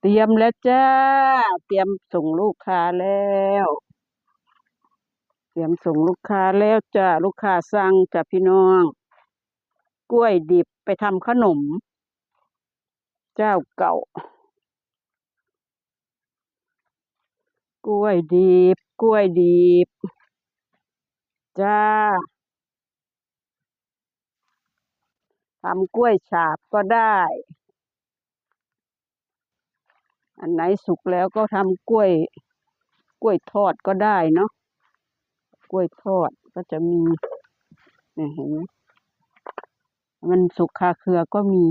เตรียมแล้วจ้า เตรียมส่งลูกค้าแล้ว เตรียมส่งลูกค้าแล้วจ้า ลูกค้าสั่งจ้ะพี่น้อง กล้วยดิบไปทำขนม เจ้าเก่า กล้วยดิบ กล้วยดิบ จ้าทำกล้วยฉาบก็ได้ อันไหนสุกแล้วก็ทำกล้วย กล้วยทอดก็ได้เนาะกล้วยทอดก็จะมีเนี่เห็นไหมมันสุกคาเครือก็มี